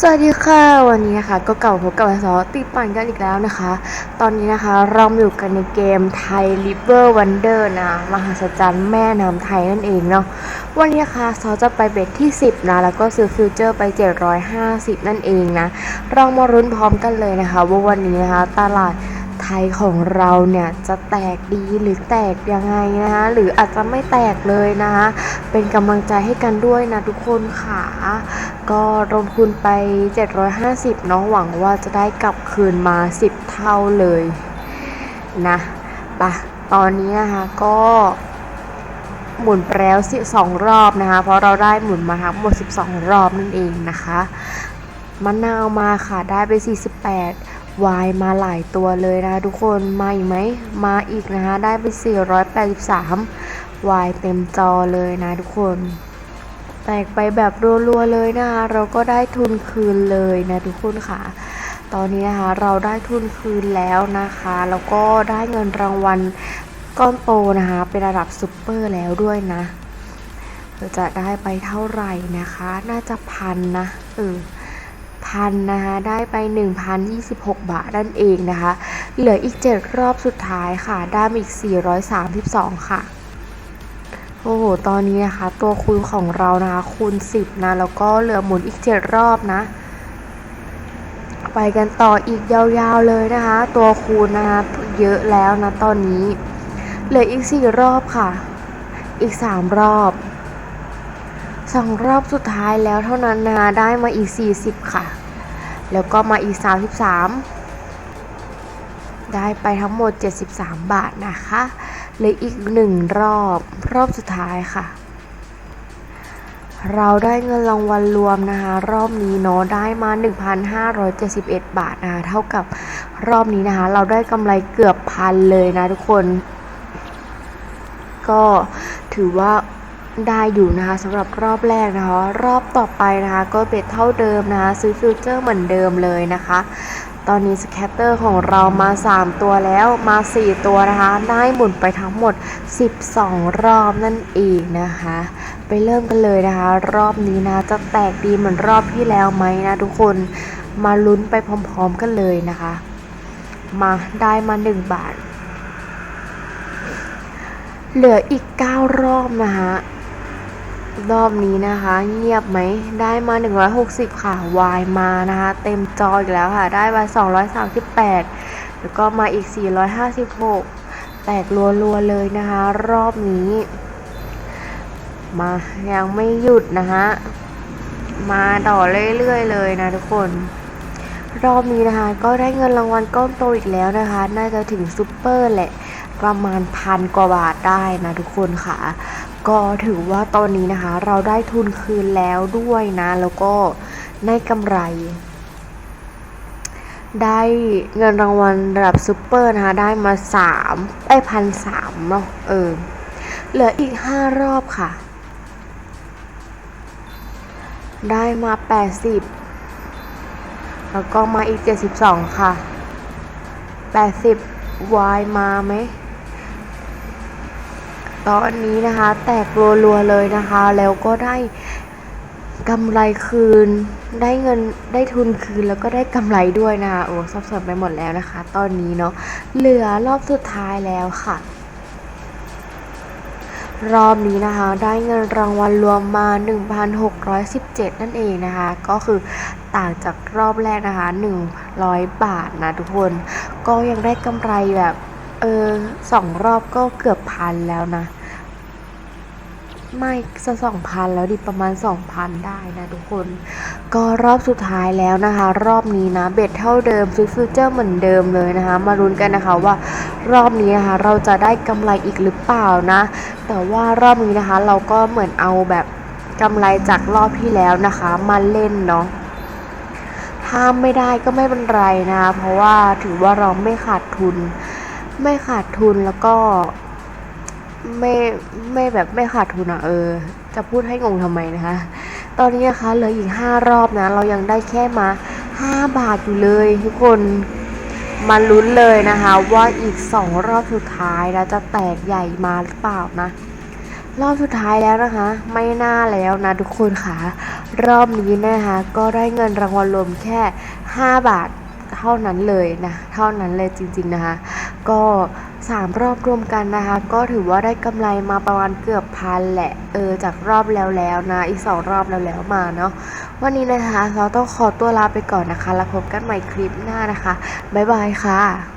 สวัสดีค่ะ วันนี้นะคะก็เก่าพบกับซอติปั่นกันอีกแล้วนะคะ ตอนนี้นะคะเรามาอยู่กันในเกมไทย River Wonder นะมหัศจรรย์แม่น้ำไทยนั่นเองเนาะวันนี้นะคะซอจะไปเบ็ดที่ 10 นะ แล้วก็ซื้อฟิวเจอร์ไป 750 นั่นเองนะ เรามารุ้นพร้อมกันเลยนะคะ ว่าวันนี้นะคะตลาด ไทยของเราเนี่ยจะแตกดีหรือแตกยังไงนะคะหรืออาจจะไม่แตกเลยนะคะเป็นกำลังใจให้กันด้วยนะทุกคนค่ะก็ลงทุนไป 750เนาะหวังว่าจะได้กลับคืนมา 10 เท่าเลยนะปะตอนนี้นะคะก็หมุนไปแล้ว12 รอบนะคะ เพราะเราได้หมุนมาทั้งหมด 12 รอบนั่นเองนะคะมะนาวมาค่ะได้ไป 48 วายมาหลายตัวเลยนะทุกคนมาอีกไหมมาอีกนะคะได้ไป 483วายเต็มจอเลยนะทุกคนแตกไปแบบรัวๆเลยนะคะเราก็ได้ทุนคืนเลยนะทุกคนค่ะ ตอนนี้นะคะเราได้ทุนคืนแล้วนะคะ แล้วก็ได้เงินรางวัลก้อนโตนะคะ เป็นระดับซุปเปอร์แล้วด้วยนะเราจะได้ไปเท่าไหร่นะคะ น่าจะพันนะเออ พันนะคะได้ไป 1,026 บาทนั่นเองนะคะ เหลืออีก 7 รอบสุดท้ายค่ะ ได้มาอีก 432 ค่ะ โอ้โห ตอนนี้นะคะ ตัวคูณของเรานะคะคูณ 10 นะ แล้วก็เหลือหมุนอีก 7 รอบนะ ไปกันต่ออีกยาวๆเลยนะคะ ตัวคูณนะคะเยอะแล้วนะตอนนี้ เหลืออีก 4 รอบค่ะ อีก 3 รอบ 2รอบสุดท้ายแล้วเท่านั้นนะคะได้มาอีก 40 ค่ะ แล้วก็มาอีก 33 ได้ไปทั้งหมด 73 บาทนะคะเหลืออีกหนึ่งรอบรอบสุดท้ายค่ะ เราได้เงินรางวัลรวมนะคะ รอบนี้เนาะได้มา 1,571 บาทนะคะเท่ากับรอบนี้นะคะ เราได้กำไรเกือบพันเลยนะทุกคน ก็ถือว่า ได้อยู่นะคะสำหรับรอบแรกนะคะ รอบต่อไปนะคะ ก็เบ็ดเท่าเดิมนะคะซื้อฟิวเจอร์เหมือนเดิมเลยนะคะ ตอนนี้สแคตเตอร์ของเรามา 3 ตัวแล้วมา 4 ตัวนะคะ ได้หมุนไปทั้งหมด 12 รอบนั่นเองนะคะ ไปเริ่มกันเลยนะคะ รอบนี้นะจะแตกดีเหมือนรอบที่แล้วไหมนะทุกคนมาลุ้นไปพร้อมๆกันเลยนะคะ มาได้มา 1 บาท เหลืออีก 9 รอบนะคะ รอบนี้นะคะ เงียบไหม ได้มา 160 ค่ะ วายมานะคะ เต็มจออีกแล้วค่ะ ได้มา 238 แล้วก็มาอีก 456 แตกรัวๆเลยนะคะ รอบนี้ มายังไม่หยุดนะคะมาต่อเรื่อยๆเลยนะทุกคน รอบนี้นะคะ ก็ได้เงินรางวัลก้อนโตอีกแล้วนะคะ น่าจะถึงซูเปอร์แหละ ประมาณพันกว่าบาทได้นะทุกคนค่ะ ก็ถือว่าตอนนี้นะคะ เราได้ทุนคืนแล้วด้วยนะ แล้วก็ได้กำไร ได้เงินรางวัลระดับซูเปอร์นะคะ ได้มาสามไอ้พันสามเนาะเออ เหลืออีกห้ารอบค่ะ ได้มาแปดสิบแล้วก็มาอีกเจ็ดสิบสองค่ะแปดสิบวายมาไหม ตอนนี้นะคะ แตกรัวๆเลยนะคะ แล้วก็ได้กำไรคืน ได้เงินได้ทุนคืนแล้วก็ได้กำไรด้วยนะคะโอ้ซับซ้อนไปหมดแล้วนะคะ ตอนนี้เนาะเหลือรอบสุดท้ายแล้วค่ะ รอบนี้นะคะ ได้เงินรางวัลรวมมา 1,617 นั่นเองนะคะ ก็คือต่างจากรอบแรกนะคะ 100 บาทนะทุกคน ก็ยังได้กำไรแบบ ออสองรอบก็เกือบพันแล้วนะ ไม่จะสองพันแล้วดิประมาณสองพันได้นะทุกคน ก็รอบสุดท้ายแล้วนะคะ รอบนี้นะ เบ็ดเท่าเดิมฟิวเจอร์เหมือนเดิมเลยนะคะ มาลุ้นกันนะคะว่ารอบนี้นะคะ เราจะได้กำไรอีกหรือเปล่านะ แต่ว่ารอบนี้นะคะ เราก็เหมือนเอาแบบกำไรจากรอบที่แล้วนะคะ มาเล่นเนาะถ้าไม่ได้ก็ไม่เป็นไรนะ เพราะว่าถือว่าเราไม่ขาดทุน ไม่ขาดทุนแล้วก็ไม่ไม่แบบไม่ขาดทุนอะเออ จะพูดให้งงทำไมนะคะ ตอนนี้นะคะเหลืออีกห้ารอบนะ เรายังได้แค่มาห้าบาทอยู่เลยทุกคนมาลุ้นเลยนะคะ ว่าอีกสองรอบสุดท้ายนะจะแตกใหญ่มาหรือเปล่านะ รอบสุดท้ายแล้วนะคะ ไม่น่าแล้วนะทุกคนค่ะ รอบนี้นะคะ ก็ได้เงินรางวัลรวมแค่ 5 บาทเท่านั้นเลยนะ เท่านั้นเลยจริงๆนะคะ ก็สามรอบรวมกันนะคะ ก็ถือว่าได้กำไรมาประมาณเกือบพันแหละ เออ จากรอบแล้วแล้วนะ อีกสองรอบแล้วแล้วมาเนาะ วันนี้นะคะ เราต้องขอตัวลาไปก่อนนะคะ แล้วพบกันใหม่คลิปหน้านะคะ บ๊ายบายค่ะ